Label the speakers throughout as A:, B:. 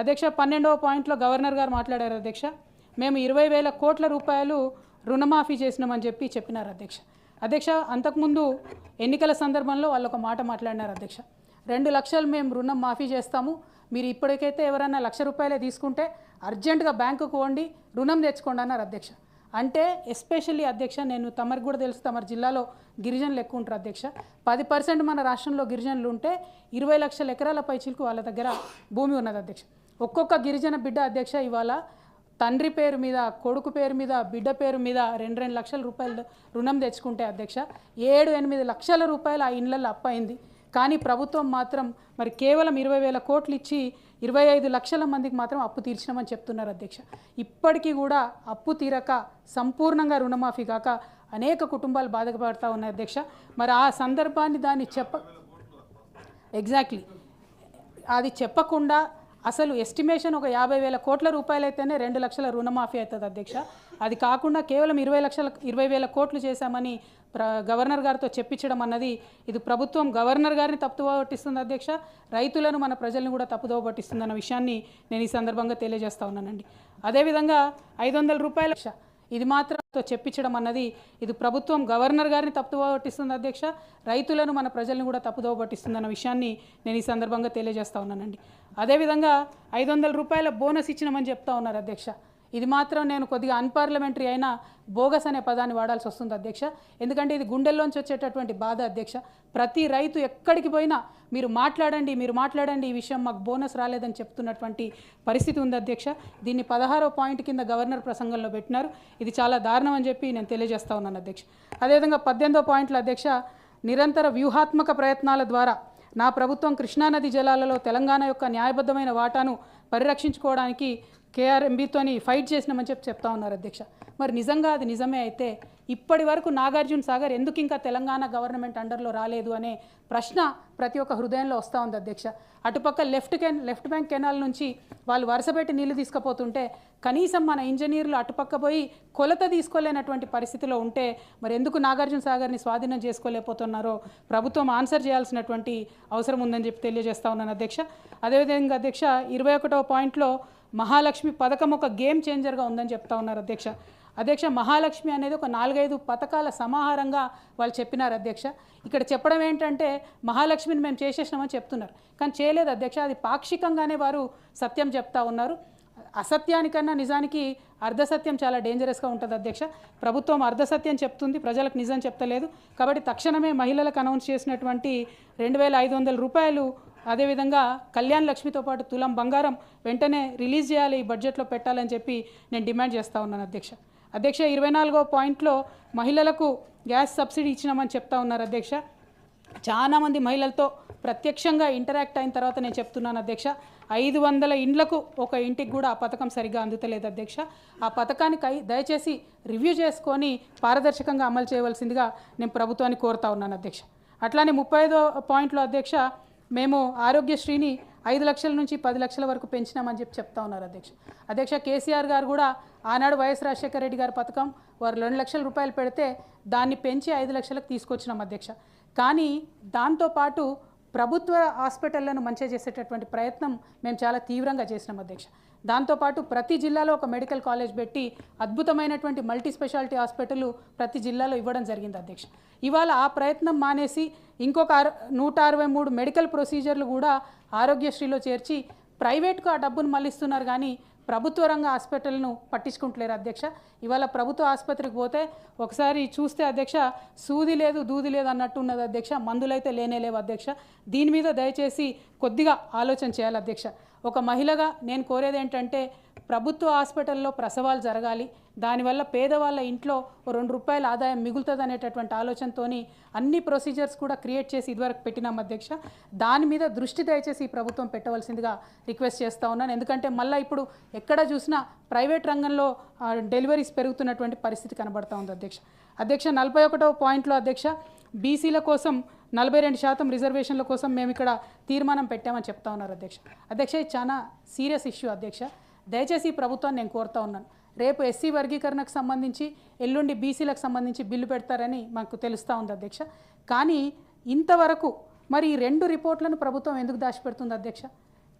A: అధ్యక్ష పన్నెండవ పాయింట్లో గవర్నర్ గారు మాట్లాడారు అధ్యక్ష. మేము ఇరవై వేల కోట్ల రూపాయలు రుణమాఫీ చేసినామని చెప్పి చెప్పినారు అధ్యక్ష. అధ్యక్ష అంతకుముందు ఎన్నికల సందర్భంలో వాళ్ళు ఒక మాట మాట్లాడినారు అధ్యక్ష. రెండు లక్షలు మేము రుణం మాఫీ చేస్తాము. మీరు ఇప్పటికైతే ఎవరైనా లక్ష రూపాయలే తీసుకుంటే అర్జెంటుగా బ్యాంకుకు పోండి రుణం తెచ్చుకోండి అన్నారు అధ్యక్ష. అంటే ఎస్పెషల్లీ అధ్యక్ష నేను తమరికి కూడా తెలుసు తమరి జిల్లాలో గిరిజనులు ఎక్కువ ఉంటారు అధ్యక్ష. పది పర్సెంట్ మన రాష్ట్రంలో గిరిజనులు ఉంటే ఇరవై లక్షల ఎకరాల పైచీలకు వాళ్ళ దగ్గర భూమి ఉన్నది అధ్యక్ష. ఒక్కొక్క గిరిజన బిడ్డ అధ్యక్ష ఇవాళ తండ్రి పేరు మీద కొడుకు పేరు మీద బిడ్డ పేరు మీద రెండు రెండు లక్షల రూపాయలు రుణం తెచ్చుకుంటే అధ్యక్ష ఏడు ఎనిమిది లక్షల రూపాయలు ఆ ఇండ్లలో అప్పయింది కానీ ప్రభుత్వం మాత్రం మరి కేవలం ఇరవై వేల కోట్లు ఇచ్చి ఇరవై ఐదు లక్షల మందికి మాత్రం అప్పు తీర్చినామని చెప్తున్నారు అధ్యక్ష. ఇప్పటికీ కూడా అప్పు తీరక సంపూర్ణంగా రుణమాఫీ కాక అనేక కుటుంబాలు బాధపడతా ఉన్నాయి అధ్యక్ష. మరి ఆ సందర్భాన్ని దాన్ని చెప్ప ఎగ్జాక్ట్లీ అది చెప్పకుండా అసలు ఎస్టిమేషన్ ఒక యాభై వేల కోట్ల రూపాయలైతేనే రెండు లక్షల రుణమాఫీ అవుతుంది అధ్యక్ష. అది కాకుండా కేవలం ఇరవై లక్షల ఇరవై వేల కోట్లు చేశామని ప్ర గవర్నర్ గారితో చెప్పించడం అన్నది ఇది ప్రభుత్వం గవర్నర్ గారిని తప్పుదోవ పట్టిస్తుంది అధ్యక్ష. రైతులను మన ప్రజల్ని కూడా తప్పుదోవ పట్టిస్తుందన్న విషయాన్ని నేను ఈ సందర్భంగా తెలియజేస్తా ఉన్నానండి. అదేవిధంగా ఐదు వందల రూపాయల ఇది మాత్రంతో చెప్పించడం అన్నది ఇది ప్రభుత్వం గవర్నర్ గారిని తప్పుదోవ పట్టిస్తుంది అధ్యక్ష. రైతులను మన ప్రజల్ని కూడా తప్పుదోవ పట్టిస్తుందన్న విషయాన్ని నేను ఈ సందర్భంగా తెలియజేస్తా ఉన్నానండి. అదేవిధంగా ఐదు వందల రూపాయల బోనస్ ఇచ్చినామని చెప్తా ఉన్నారు అధ్యక్ష. ఇది మాత్రం నేను కొద్దిగా అన్పార్లమెంటరీ అయినా బోగస్ అనే పదాన్ని వాడాల్సి వస్తుంది అధ్యక్ష. ఎందుకంటే ఇది గుండెల్లోంచి వచ్చేటటువంటి బాధ అధ్యక్ష. ప్రతి రైతు ఎక్కడికి పోయినా మీరు మాట్లాడండి మీరు మాట్లాడండి ఈ విషయం మాకు బోనస్ రాలేదని చెప్తున్నటువంటి పరిస్థితి ఉంది అధ్యక్ష. దీన్ని పదహారో పాయింట్ కింద గవర్నర్ ప్రసంగంలో పెట్టినారు. ఇది చాలా దారుణం అని చెప్పి నేను తెలియజేస్తా ఉన్నాను అధ్యక్ష. అదేవిధంగా పద్దెనిమిదో పాయింట్ల అధ్యక్ష నిరంతర వ్యూహాత్మక ప్రయత్నాల ద్వారా నా ప్రభుత్వం కృష్ణానది జలాలలో తెలంగాణ యొక్క న్యాయబద్ధమైన వాటాను పరిరక్షించుకోవడానికి కేఆర్ఎంబీతోని ఫైట్ చేసినామని చెప్పి చెప్తా ఉన్నారు అధ్యక్ష. మరి నిజంగా అది నిజమే అయితే ఇప్పటి వరకు నాగార్జున సాగర్ ఎందుకు ఇంకా తెలంగాణ గవర్నమెంట్ అండర్లో రాలేదు అనే ప్రశ్న ప్రతి ఒక్క హృదయంలో వస్తూ ఉంది అధ్యక్ష. అటుపక్క left can left bank canal నుంచి వాళ్ళు వరుసపెట్టి నీళ్ళు తీసుకుపోతుంటే కనీసం మన ఇంజనీర్లు అటుపక్క పోయి కొలత తీసుకోలేనటువంటి పరిస్థితిలో ఉంటే మరి ఎందుకు నాగార్జున సాగర్ని స్వాధీనం చేసుకోలేకపోతున్నారో ప్రభుత్వం ఆన్సర్ చేయాల్సినటువంటి అవసరం ఉందని చెప్పి తెలియజేస్తా ఉన్నాను అధ్యక్ష. అదేవిధంగా అధ్యక్ష ఇరవై ఒకటవ పాయింట్లో మహాలక్ష్మి పథకం ఒక గేమ్ చేంజర్గా ఉందని చెప్తా ఉన్నారు అధ్యక్ష. అధ్యక్ష మహాలక్ష్మి అనేది ఒక నాలుగైదు పథకాల సమాహారంగా వాళ్ళు చెప్పినారు అధ్యక్ష. ఇక్కడ చెప్పడం ఏంటంటే మహాలక్ష్మిని మేము చేసేసినామని చెప్తున్నారు. కానీ చేయలేదు అధ్యక్ష. అది పాక్షికంగానే వారు సత్యం చెప్తా ఉన్నారు. అసత్యానికన్నా నిజానికి అర్ధసత్యం చాలా డేంజరస్గా ఉంటుంది అధ్యక్ష. ప్రభుత్వం అర్ధసత్యం చెప్తుంది ప్రజలకు నిజం చెప్తలేదు. కాబట్టి తక్షణమే మహిళలకు అనౌన్స్ చేసినటువంటి రెండు వేల ఐదు వందల రూపాయలు అదేవిధంగా కళ్యాణ్ లక్ష్మితో పాటు తులం బంగారం వెంటనే రిలీజ్ చేయాలి ఈ బడ్జెట్లో పెట్టాలని చెప్పి నేను డిమాండ్ చేస్తూ ఉన్నాను అధ్యక్ష. అధ్యక్ష ఇరవై నాలుగో పాయింట్లో మహిళలకు గ్యాస్ సబ్సిడీ ఇచ్చినామని చెప్తా ఉన్నారు అధ్యక్ష. చాలామంది మహిళలతో ప్రత్యక్షంగా ఇంటరాక్ట్ అయిన తర్వాత నేను చెప్తున్నాను అధ్యక్ష. ఐదు వందల ఇండ్లకు ఒక ఇంటికి కూడా ఆ పథకం సరిగా అందుతలేదు అధ్యక్ష. ఆ పథకానికి దయచేసి రివ్యూ చేసుకొని పారదర్శకంగా అమలు చేయవలసిందిగా నేను ప్రభుత్వాన్ని కోరుతా ఉన్నాను అధ్యక్ష. అట్లానే ముప్పై ఐదో పాయింట్లో అధ్యక్ష మేము ఆరోగ్యశ్రీని ఐదు లక్షల నుంచి పది లక్షల వరకు పెంచినామని చెప్పి చెప్తా ఉన్నారు అధ్యక్ష. అధ్యక్ష కేసీఆర్ గారు కూడా ఆనాడు వైఎస్ రాజశేఖర రెడ్డి గారి పథకం వారు రెండు లక్షల రూపాయలు పెడితే దాన్ని పెంచి ఐదు లక్షలకు తీసుకొచ్చినాం అధ్యక్ష. కానీ దాంతోపాటు ప్రభుత్వ హాస్పిటళ్ళను మంచిగా చేసేటటువంటి ప్రయత్నం మేము చాలా తీవ్రంగా చేసినాం అధ్యక్ష. దాంతోపాటు ప్రతి జిల్లాలో ఒక మెడికల్ కాలేజ్ పెట్టి అద్భుతమైనటువంటి మల్టీ స్పెషాలిటీ హాస్పిటల్ ప్రతి జిల్లాలో ఇవ్వడం జరిగింది అధ్యక్ష. ఇవాళ ఆ ప్రయత్నం మానేసి ఇంకొక అర నూట అరవై మూడు మెడికల్ ప్రొసీజర్లు కూడా ఆరోగ్యశ్రీలో చేర్చి ప్రైవేట్కు ఆ డబ్బును మళ్ళిస్తున్నారు కానీ ప్రభుత్వ రంగ హాస్పిటల్ను పట్టించుకుంటలేరు అధ్యక్ష. ఇవాళ ప్రభుత్వ ఆసుపత్రికి పోతే ఒకసారి చూస్తే అధ్యక్ష సూది లేదు దూది లేదు అన్నట్టు ఉన్నది అధ్యక్ష. మందులైతే లేనే లేవు అధ్యక్ష. దీని మీద దయచేసి కొద్దిగా ఆలోచన చేయాలి అధ్యక్ష. ఒక మహిళగా నేను కోరేది ఏంటంటే ప్రభుత్వ హాస్పిటల్లో ప్రసవాలు జరగాలి. దానివల్ల పేదవాళ్ళ ఇంట్లో రెండు రూపాయల ఆదాయం మిగులుతుంది అనేటటువంటి ఆలోచనతోని అన్ని ప్రొసీజర్స్ కూడా క్రియేట్ చేసి ఇదివరకు పెట్టినాం అధ్యక్ష. దాని మీద దృష్టి దయచేసి ఈ ప్రభుత్వం పెట్టవలసిందిగా రిక్వెస్ట్ చేస్తూ ఉన్నాను. ఎందుకంటే మళ్ళీ ఇప్పుడు ఎక్కడ చూసినా ప్రైవేట్ రంగంలో డెలివరీస్ పెరుగుతున్నటువంటి పరిస్థితి కనబడతా ఉంది అధ్యక్ష. అధ్యక్ష నలభై ఒకటవ పాయింట్లో అధ్యక్ష బీసీల కోసం నలభై రెండు శాతం రిజర్వేషన్ల కోసం మేము ఇక్కడ తీర్మానం పెట్టామని చెప్తా ఉన్నారు అధ్యక్ష. అధ్యక్ష ఇది చాలా సీరియస్ ఇష్యూ అధ్యక్ష. దయచేసి ప్రభుత్వాన్ని నేను కోరుతా ఉన్నాను. రేపు ఎస్సీ వర్గీకరణకు సంబంధించి ఎల్లుండి బీసీలకు సంబంధించి బిల్లు పెడతారని మాకు తెలుస్తూ ఉంది అధ్యక్ష. కానీ ఇంతవరకు మరి ఈ రెండు రిపోర్ట్లను ప్రభుత్వం ఎందుకు దాచిపెడుతుంది అధ్యక్ష?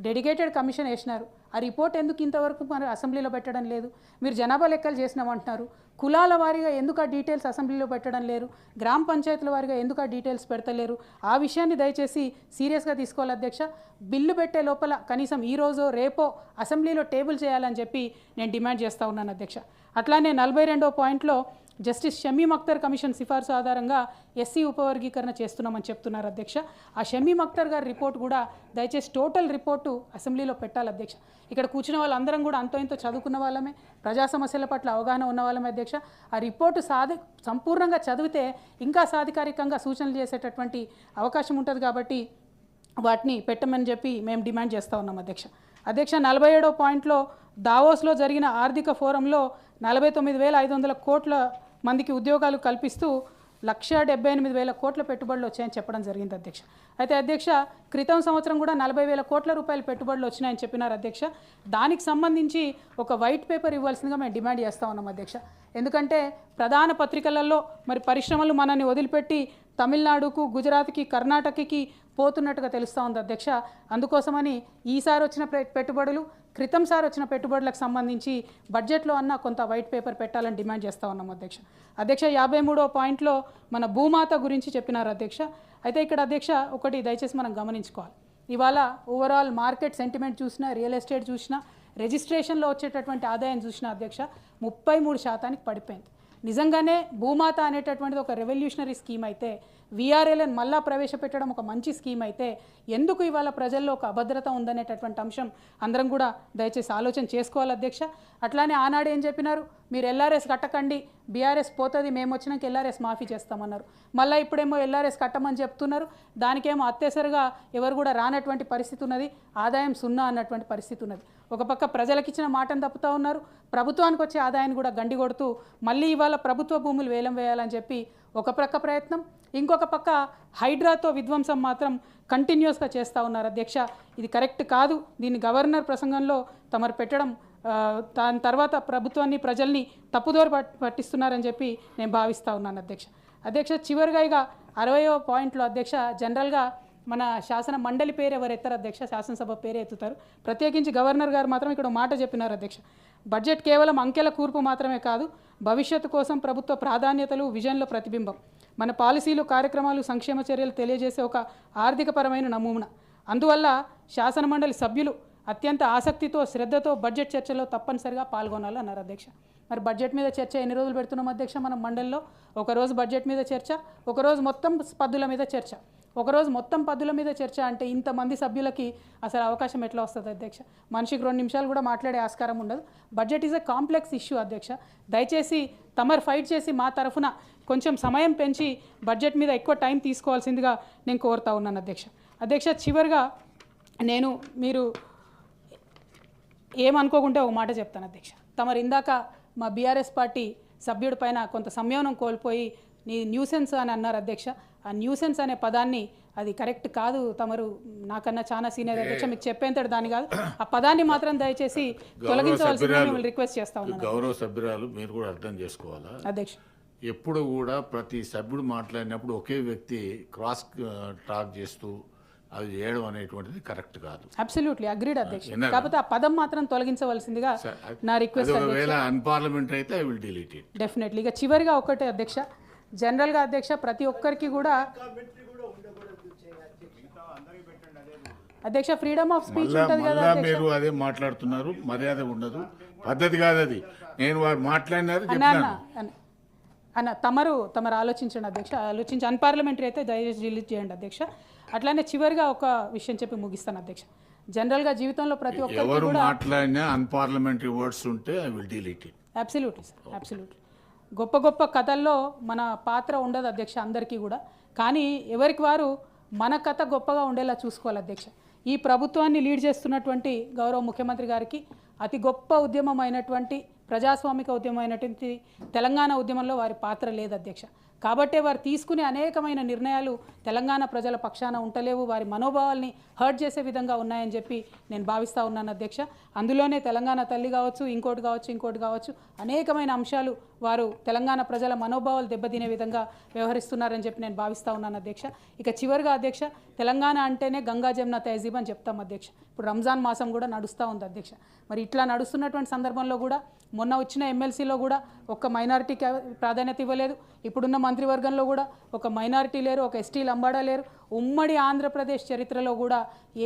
A: డెడికేటెడ్ కమిషన్ వేసినారు. ఆ రిపోర్ట్ ఎందుకు ఇంతవరకు మరి అసెంబ్లీలో పెట్టడం లేదు? మీరు జనాభా లెక్కలు చేసినామంటున్నారు కులాల వారీగా ఎందుకు ఆ డీటెయిల్స్ అసెంబ్లీలో పెట్టడం లేరు? గ్రామ పంచాయతీల వారీగా ఎందుకు ఆ డీటెయిల్స్ పెడతలేరు? ఆ విషయాన్ని దయచేసి సీరియస్గా తీసుకోవాలి అధ్యక్ష. బిల్లు పెట్టే లోపల కనీసం ఈరోజు రేపో అసెంబ్లీలో టేబుల్ చేయాలని చెప్పి నేను డిమాండ్ చేస్తూ ఉన్నాను అధ్యక్ష. అట్లానే నలభై రెండో పాయింట్లో జస్టిస్ షమీమ్ అఖ్తర్ కమిషన్ సిఫార్సు ఆధారంగా ఎస్సీ ఉపవర్గీకరణ చేస్తున్నామని చెప్తున్నారు అధ్యక్ష. ఆ షమీమ్ అఖ్తర్ గారి రిపోర్ట్ కూడా దయచేసి టోటల్ రిపోర్టు అసెంబ్లీలో పెట్టాలి అధ్యక్ష. ఇక్కడ కూర్చున్న వాళ్ళందరం కూడా అంతో ఇంతో చదువుకున్న వాళ్ళమే ప్రజా సమస్యల పట్ల అవగాహన ఉన్న వాళ్ళమే అధ్యక్ష. ఆ రిపోర్టు సాధి సంపూర్ణంగా చదివితే ఇంకా సాధికారికంగా సూచనలు చేసేటటువంటి అవకాశం ఉంటుంది కాబట్టి వాటిని పెట్టమని చెప్పి మేము డిమాండ్ చేస్తూ ఉన్నాం అధ్యక్ష. అధ్యక్ష నలభై ఏడో పాయింట్లో దావోస్లో జరిగిన ఆర్థిక ఫోరంలో నలభై తొమ్మిది వేల ఐదు వందల కోట్ల మందికి ఉద్యోగాలు కల్పిస్తూ లక్ష డెబ్బై ఎనిమిది వేల కోట్ల పెట్టుబడులు వచ్చాయని చెప్పడం జరిగింది అధ్యక్ష. అయితే అధ్యక్ష క్రితం సంవత్సరం కూడా నలభై వేల కోట్ల రూపాయల పెట్టుబడులు వచ్చినాయని చెప్పినారు అధ్యక్ష. దానికి సంబంధించి ఒక వైట్ పేపర్ ఇవ్వాల్సిందిగా మేము డిమాండ్ చేస్తూ ఉన్నాం అధ్యక్ష. ఎందుకంటే ప్రధాన పత్రికలలో మరి పరిశ్రమలు మనల్ని వదిలిపెట్టి తమిళనాడుకు గుజరాత్కి కర్ణాటకకి పోతున్నట్టుగా తెలుస్తూ ఉంది అధ్యక్ష. అందుకోసమని ఈసారి వచ్చిన పెట్టుబడులు క్రితం సార్ వచ్చిన పెట్టుబడులకు సంబంధించి బడ్జెట్లో అన్న కొంత వైట్ పేపర్ పెట్టాలని డిమాండ్ చేస్తూ ఉన్నాం అధ్యక్ష. అధ్యక్ష యాభై మూడో పాయింట్లో మన భూమాత గురించి చెప్పినారు అధ్యక్ష. అయితే ఇక్కడ అధ్యక్ష ఒకటి దయచేసి మనం గమనించుకోవాలి. ఇవాళ ఓవరాల్ మార్కెట్ సెంటిమెంట్ చూసినా రియల్ ఎస్టేట్ చూసినా రిజిస్ట్రేషన్లో వచ్చేటటువంటి ఆదాయం చూసినా అధ్యక్ష ముప్పై మూడు శాతానికి పడిపోయింది. నిజంగానే భూమాత అనేటటువంటిది ఒక రెవల్యూషనరీ స్కీమ్ అయితే విఆర్ఎల్ఎన్ మళ్ళా ప్రవేశపెట్టడం ఒక మంచి స్కీమ్ అయితే ఎందుకు ఇవాళ ప్రజల్లో ఒక అభద్రత ఉందనేటటువంటి అంశం అందరం కూడా దయచేసి ఆలోచన చేసుకోవాలి అధ్యక్ష. అట్లానే ఆనాడు ఏం చెప్పినారు? మీరు ఎల్ఆర్ఎస్ కట్టకండి బీఆర్ఎస్ పోతుంది మేము వచ్చినాక ఎల్ఆర్ఎస్ మాఫీ చేస్తామన్నారు. మళ్ళీ ఇప్పుడేమో ఎల్ఆర్ఎస్ కట్టమని చెప్తున్నారు. దానికేమో అత్తేసరిగా ఎవరు కూడా రానటువంటి పరిస్థితి ఉన్నది ఆదాయం సున్నా అన్నటువంటి పరిస్థితి ఉన్నది. ఒక పక్క ప్రజలకు ఇచ్చిన మాటను తప్పుతూ ఉన్నారు. ప్రభుత్వానికి వచ్చే ఆదాయాన్ని కూడా గండి కొడుతూ మళ్ళీ ఇవాళ ప్రభుత్వ భూములు వేలం వేయాలని చెప్పి ఒక ప్రక్క ప్రయత్నం ఇంకొక పక్క హైడ్రాతో విధ్వంసం మాత్రం కంటిన్యూస్గా చేస్తూ ఉన్నారు అధ్యక్ష. ఇది కరెక్ట్ కాదు. దీన్ని గవర్నర్ ప్రసంగంలో తమరు పెట్టడం దాని తర్వాత ప్రభుత్వాన్ని ప్రజల్ని తప్పుదోర పట్టిస్తున్నారని చెప్పి నేను భావిస్తూ ఉన్నాను అధ్యక్ష. అధ్యక్ష చివరిగా ఇక అరవయో పాయింట్లో అధ్యక్ష జనరల్గా మన శాసన మండలి పేరు ఎవరు ఎత్తారు అధ్యక్ష శాసనసభ పేరు ఎత్తుతారు. ప్రత్యేకించి గవర్నర్ గారు మాత్రం ఇక్కడ మాట చెప్పినారు అధ్యక్ష. బడ్జెట్ కేవలం అంకెల కూర్పు మాత్రమే కాదు భవిష్యత్తు కోసం ప్రభుత్వ ప్రాధాన్యతలు విజన్ల ప్రతిబింబం. మన పాలసీలు కార్యక్రమాలు సంక్షేమ చర్యలు తెలియజేసే ఒక ఆర్థికపరమైన నమూనా. అందువల్ల శాసనమండలి సభ్యులు అత్యంత ఆసక్తితో శ్రద్ధతో బడ్జెట్ చర్చలో తప్పనిసరిగా పాల్గొనాలన్నారు అధ్యక్ష. మరి బడ్జెట్ మీద చర్చ ఎన్ని రోజులు పెడుతున్నాం అధ్యక్ష మనం మండలిలో? ఒకరోజు బడ్జెట్ మీద చర్చ ఒకరోజు మొత్తం పద్దుల మీద చర్చ. ఒకరోజు మొత్తం పద్దుల మీద చర్చ అంటే ఇంతమంది సభ్యులకి అసలు అవకాశం ఎట్లా వస్తుంది అధ్యక్ష? మనిషికి రెండు నిమిషాలు కూడా మాట్లాడే ఆస్కారం ఉండదు. Budget is a complex issue అధ్యక్ష. దయచేసి తమరు ఫైట్ చేసి మా తరఫున కొంచెం సమయం పెంచి బడ్జెట్ మీద ఎక్కువ టైం తీసుకోవాల్సిందిగా నేను కోరుతా ఉన్నాను అధ్యక్ష. అధ్యక్ష చివరిగా నేను మీరు ఏమనుకోకుంటే ఒక మాట చెప్తాను అధ్యక్ష. తమరు ఇందాక మా బీఆర్ఎస్ పార్టీ సభ్యుడి పైన కొంత సంయమనం కోల్పోయి నీ న్యూసెన్స్ అని అన్నారు అధ్యక్ష. ఆ న్యూసెన్స్ అనే పదాన్ని అది కరెక్ట్ కాదు తమరు. నాకన్నా చాలా సీనియర్ అధ్యక్ష మీకు చెప్పేంతటి దాని కాదు. ఆ పదాన్ని మాత్రం దయచేసి తొలగించవలసిందిగా మిమ్మల్ని రిక్వెస్ట్ చేస్తా ఉన్నాను.
B: గౌరవ సభ్యురాలు మీరు కూడా అర్థం చేసుకోవాలా?
A: అధ్యక్ష.
B: ఎప్పుడు కూడా ప్రతి సభ్యుడు మాట్లాడినప్పుడు ఒకే వ్యక్తి క్రాస్ టాక్ చేస్తూ అది చేయడం అనేటువంటిది కరెక్ట్ కాదు.
A: అబ్సల్యూట్లీ అగ్రీడ్ అధ్యక్ష? కాకపోతే ఆ పదం మాత్రం తొలగించవలసిందిగా నా రిక్వెస్ట్
B: ఒకవేళ అన్పార్లమెంటరీ అయితే I will delete it
A: definitely ఇక చివరిగా ఒకటే అధ్యక్ష. జనరల్గా అధ్యక్ష ప్రతి ఒక్కరికి కూడా అధ్యక్ష ఫ్రీడమ్ ఆఫ్ స్పీచ్ ఉంటుంది కదా
B: మీరు అదే మాట్లాడుతున్నారు మర్యాద ఉండదు. పద్ధతి కాదు అది. నేను వారు మాట్లాడినారు
A: అన్న తమరు తమరు ఆలోచించండి అధ్యక్ష. ఆలోచించి అన్పార్లమెంటరీ అయితే దయచేసి రిలీజ్ చేయండి అధ్యక్ష. అట్లానే చివరిగా ఒక విషయం చెప్పి ముగిస్తాను అధ్యక్ష. జనరల్గా జీవితంలో ప్రతి
B: మాట్లాడినా అన్పార్లమెంటరీ వర్డ్స్ ఉంటే I will delete it
A: absolutely sir absolutely గొప్ప గొప్ప కథల్లో మన పాత్ర ఉండదు అధ్యక్ష అందరికీ కూడా. కానీ ఎవరికి వారు మన కథ గొప్పగా ఉండేలా చూసుకోవాలి అధ్యక్ష. ఈ ప్రభుత్వాన్ని లీడ్ చేస్తున్నటువంటి గౌరవ ముఖ్యమంత్రి గారికి అతి గొప్ప ఉద్యమం అయినటువంటి ప్రజాస్వామిక ఉద్యమం అయినటువంటి తెలంగాణ ఉద్యమంలో వారి పాత్ర లేదు అధ్యక్ష. కాబట్టే వారు తీసుకునే అనేకమైన నిర్ణయాలు తెలంగాణ ప్రజల పక్షాన ఉంటలేవు వారి మనోభావాల్ని హర్ట్ చేసే విధంగా ఉన్నాయని చెప్పి నేను భావిస్తూ ఉన్నాను అధ్యక్ష. అందులోనే తెలంగాణ తల్లి కావచ్చు ఇంకోటి కావచ్చు ఇంకోటి కావచ్చు అనేకమైన అంశాలు వారు తెలంగాణ ప్రజల మనోభావాలు దెబ్బతినే విధంగా వ్యవహరిస్తున్నారని చెప్పి నేను భావిస్తూ ఉన్నాను అధ్యక్ష. ఇక చివరిగా అధ్యక్ష తెలంగాణ అంటేనే గంగా జమున తహజీబ్ అని చెప్తాం అధ్యక్ష. ఇప్పుడు రంజాన్ మాసం కూడా నడుస్తూ ఉంది అధ్యక్ష. మరి ఇట్లా నడుస్తున్నటువంటి సందర్భంలో కూడా మొన్న వచ్చిన ఎమ్మెల్సీలో కూడా ఒక మైనారిటీకి ప్రాధాన్యత ఇవ్వలేదు. ఇప్పుడున్న మంత్రివర్గంలో కూడా ఒక మైనారిటీ లేరు ఒక ఎస్టీ లంబాడా లేరు. ఉమ్మడి ఆంధ్రప్రదేశ్ చరిత్రలో కూడా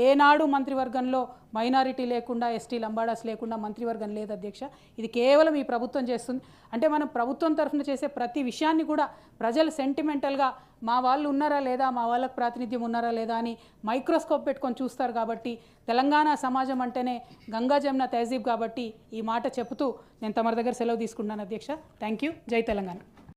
A: ఏనాడు మంత్రివర్గంలో మైనారిటీ లేకుండా ఎస్టీ లంబాడాస్ లేకుండా మంత్రివర్గం లేదు అధ్యక్ష. ఇది కేవలం ఈ ప్రభుత్వం చేస్తుంది. అంటే మనం ప్రభుత్వం తరఫున చేసే ప్రతి విషయాన్ని కూడా ప్రజలు సెంటిమెంటల్గా మా వాళ్ళు ఉన్నారా లేదా? మా వాళ్ళకు ప్రాతినిధ్యం ఉన్నారా లేదా? అని మైక్రోస్కోప్ పెట్టుకొని చూస్తారు కాబట్టి తెలంగాణ సమాజం అంటేనే గంగా జమున తహజీబ్ కాబట్టి ఈ మాట చెబుతూ నేను తమరి దగ్గర సెలవు తీసుకున్నాను అధ్యక్ష. థ్యాంక్ యూ జై తెలంగాణ.